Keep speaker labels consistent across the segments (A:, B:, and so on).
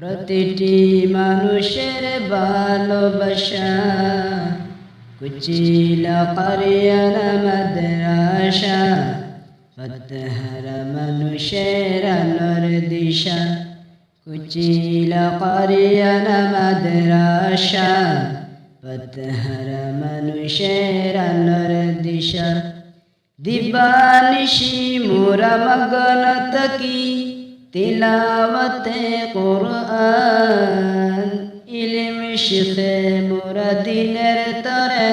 A: প্রতিটি মানুষের ভালোবাসা। কুচিল করিয়ার মাদ্রাসা, ফতহার মানুষের আলোর দিশা। কুচিল করিয়ার মাদ্রাসা, ফতহার মানুষের আলোর দিশা। দিবানিশি মোরা মগন তকি তিলাওয়াতে কোরআন, ইলম শিখে মোরা দিনের তরে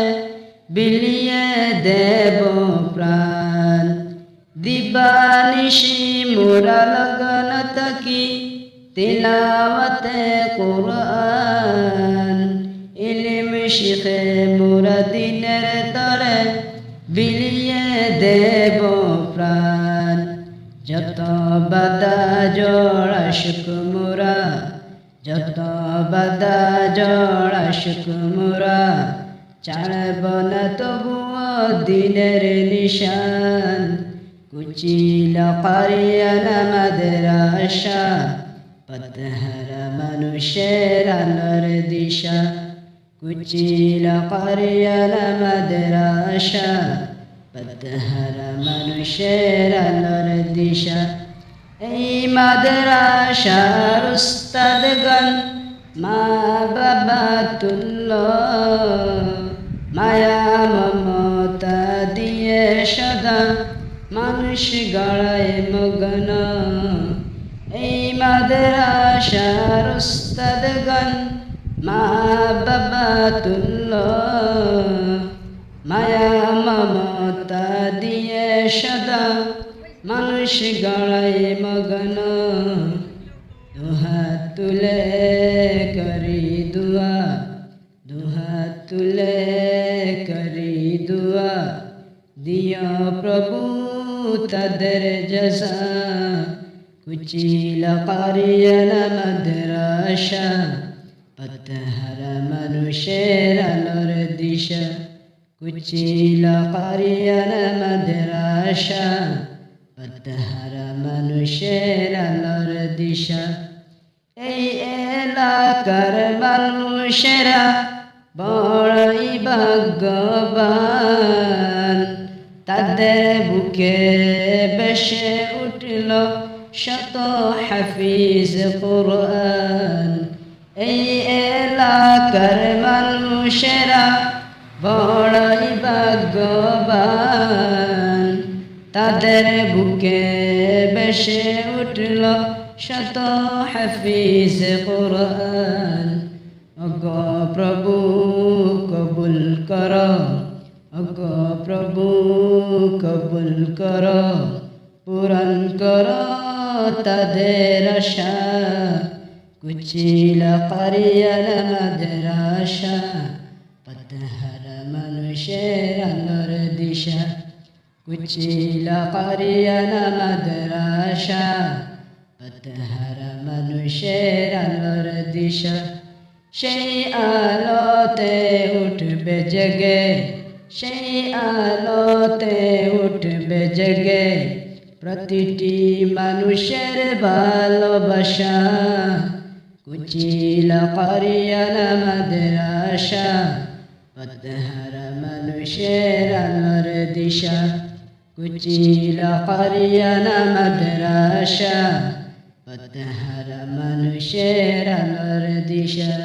A: বিলিয়ে দেব প্রাণ। দিবানিশি মোরা লগন তকি তিলাওয়াতে কোরআন, ইলম শিখে যত বাদা জড়া শুকুমুরা যত বাদা জড়া শুকুমুরা চাড়ব না তবুও দিনের নিশান। কুচিল কারিয়ান মাদ্রাসা পতহার মানুষের আলোর দিশা। কুচিল কারিয়ান মাদ্রাসা পতহার মানুষের আলোর দিশা। এই মাদ্রাসার মা বাবা তুল্য মায়া মমতা দিয়ে সদা মানুষ গড়ায় মগন। এই মাদ্রাসার মা বাবা তুল্য মায়া মমতা সদা মানুষ গড়ায় মগন। দুহাত তুলে করি দুয়া, দুহাত তুলে করি দুয়া। দিও প্রভু তাদের জসা, কুচিল কারিয়াল মাদ্রাসা। পতহার মানুষের আলোর দিশা। কুচিল কারিয়াল মাদ্রাসা, পতহার মানুষের দিশা। এই এলাকার মানুষেরা বড়ই ভাগ্যবান। তাদের বুকে বেসে উঠল শত হাফিজ কোরআন। এই এলাকার মানুষেরা বড়ই ভাগ্যবান তাদের বুকে বেসে উঠল শত হাফিজ কোরআন। অগ প্রভু, কবুল কর। অগ প্রভু, কবুল কর। পূরণ কর তাদের আশা। কুচিল কারিয়াল মাদ্রাসা পতহার মানুষের আলোর দিশা, কুচিল কারিয়াল মাদ্রাসা। পতহার মানুষের আলোর দিশা, সেই আলোতে উঠবে জেগে। সেই আলোতে উঠবে জেগে প্রতিটি মানুষের ভালোবাসা। কুচিল কারিয়াল মাদ্রাসা পতহার মানুষের আলোর দিশা কুচিল কারিয়াল মাদ্রাসা পতহার মানুষের আলোর দিশা